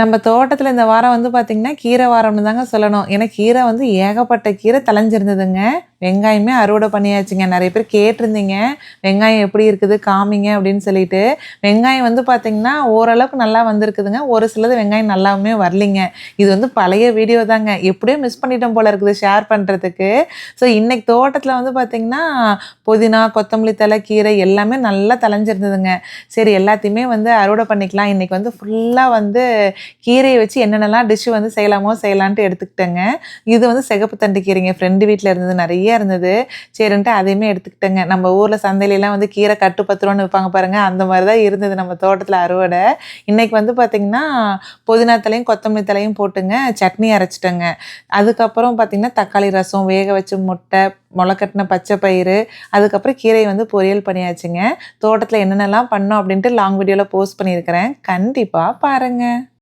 நம்ம தோட்டத்தில் இந்த வாரம் வந்து பார்த்திங்கன்னா கீரை வாரம்னு தாங்க சொல்லணும். ஏன்னா கீரை வந்து ஏகப்பட்ட கீரை தலைஞ்சிருந்ததுங்க வெங்காயமே அறுவடை பண்ணியாச்சுங்க. நிறைய பேர் கேட்டிருந்தீங்க. வெங்காயம் எப்படி இருக்குது காமிங்க அப்படின்னு சொல்லிட்டு. வெங்காயம் வந்து பார்த்திங்கன்னா ஓரளவுக்கு நல்லா வந்திருக்குதுங்க. ஒரு சிலது வெங்காயம் நல்லாவுமே வரலிங்க. இது வந்து பழைய வீடியோ தாங்க. எப்படியோ மிஸ் பண்ணிட்டோம் போல இருக்குது ஷேர் பண்ணுறதுக்கு ஸோ இன்னைக்கு தோட்டத்தில் வந்து பார்த்திங்கன்னா புதினா கொத்தமல்லி தலை கீரை எல்லாமே நல்லா தலைஞ்சிருந்ததுங்க சரி எல்லாத்தையுமே வந்து அறுவடை பண்ணிக்கலாம். இன்றைக்கி வந்து ஃபுல்லாக வந்து கீரையை வச்சு என்னென்னலாம் டிஷ்ஷு வந்து செய்யலாமோ செய்யலான்ட்டு எடுத்துக்கிட்டேங்க. இது வந்து சிகப்பு தண்டு கீரைங்க. ஃப்ரெண்டு வீட்டில் இருந்தது நிறைய இருந்தது. சரின்ட்டு அதையுமே எடுத்துக்கிட்டேங்க. நம்ம ஊரில் சந்தையிலலாம் வந்து கீரை கட்டு பத்து ரூபான்னு விற்பாங்க பாருங்கள் அந்த மாதிரி தான் இருந்தது நம்ம தோட்டத்தில் அறுவடை. இன்றைக்கி வந்து பார்த்திங்கன்னா புதினா தலையும் கொத்தமல்லி தலையும் போட்டுங்க சட்னி அரைச்சிட்டேங்க. அதுக்கப்புறம் பார்த்திங்கன்னா தக்காளி ரசம் வேக வச்ச முட்டை முளைக்கட்டின பச்சை பயிறு அதுக்கப்புறம் கீரை வந்து பொரியல் பண்ணியாச்சுங்க. தோட்டத்தில் என்னென்னலாம் பண்ணோம் அப்படின்ட்டு லாங் வீடியோவில் போஸ்ட் பண்ணியிருக்கிறேன். கண்டிப்பாக பாருங்கள்